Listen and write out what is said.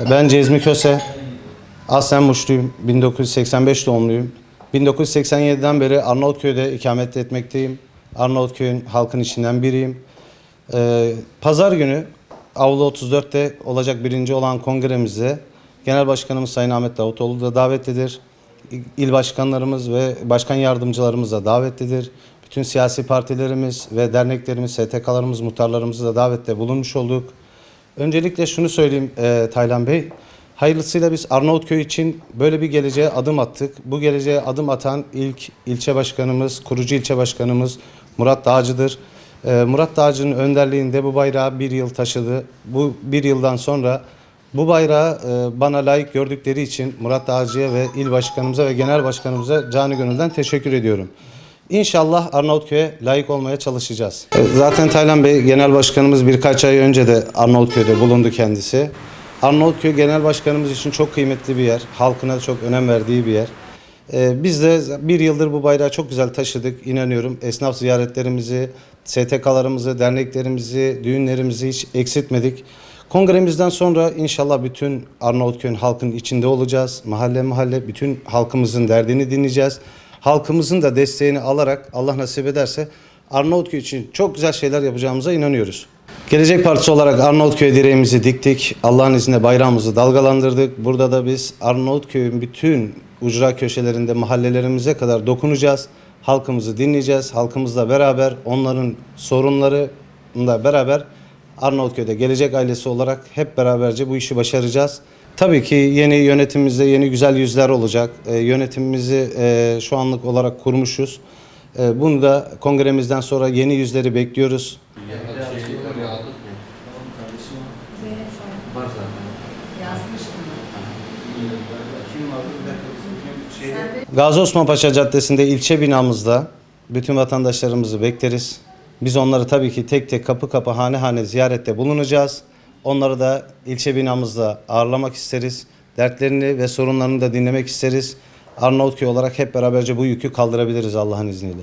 Ben Cezmi Köse. Aslen Muşluyum. 1985 doğumluyum. 1987'den beri Arnavutköy'de ikamet etmekteyim. Arnavutköy'ün halkın içinden biriyim. Ee, Pazar günü Avlu 34'te olacak birinci olan kongremizde Genel Başkanımız Sayın Ahmet Davutoğlu da davetlidir. İl başkanlarımız ve başkan yardımcılarımız da davetlidir. Bütün siyasi partilerimiz ve derneklerimiz, STK'larımız, muhtarlarımız da davette bulunmuş olduk. Öncelikle şunu söyleyeyim e, Taylan Bey. Hayırlısıyla biz Arnavutköy için böyle bir geleceğe adım attık. Bu geleceğe adım atan ilk ilçe başkanımız, kurucu ilçe başkanımız Murat Dağcı'dır. E, Murat Dağcı'nın önderliğinde bu bayrağı bir yıl taşıdı. Bu bir yıldan sonra bu bayrağı e, bana layık gördükleri için Murat Dağcı'ya ve il başkanımıza ve genel başkanımıza canı gönülden teşekkür ediyorum. İnşallah Arnavutköy'e layık olmaya çalışacağız. Zaten Taylan Bey Genel Başkanımız birkaç ay önce de Arnavutköy'de bulundu kendisi. Arnavutköy Genel Başkanımız için çok kıymetli bir yer. Halkına çok önem verdiği bir yer. Ee, biz de bir yıldır bu bayrağı çok güzel taşıdık. İnanıyorum esnaf ziyaretlerimizi, STK'larımızı, derneklerimizi, düğünlerimizi hiç eksiltmedik. Kongremizden sonra inşallah bütün Arnavutköy'ün halkın içinde olacağız. Mahalle mahalle bütün halkımızın derdini dinleyeceğiz. Halkımızın da desteğini alarak Allah nasip ederse Arnavutköy için çok güzel şeyler yapacağımıza inanıyoruz. Gelecek Partisi olarak Arnavutköy direğimizi diktik. Allah'ın izniyle bayrağımızı dalgalandırdık. Burada da biz Arnavutköy'ün bütün ucra köşelerinde mahallelerimize kadar dokunacağız. Halkımızı dinleyeceğiz. Halkımızla beraber onların sorunlarıyla beraber Arnavutköy'de gelecek ailesi olarak hep beraberce bu işi başaracağız. Tabii ki yeni yönetimimizde yeni güzel yüzler olacak. Ee, yönetimimizi e, şu anlık olarak kurmuşuz. Ee, bunu da kongremizden sonra yeni yüzleri bekliyoruz. Gazi Osman Paşa Caddesi'nde ilçe binamızda bütün vatandaşlarımızı bekleriz. Biz onları tabii ki tek tek kapı kapı hane hane ziyarette bulunacağız. Onları da ilçe binamızda ağırlamak isteriz. Dertlerini ve sorunlarını da dinlemek isteriz. Arnavutköy olarak hep beraberce bu yükü kaldırabiliriz Allah'ın izniyle.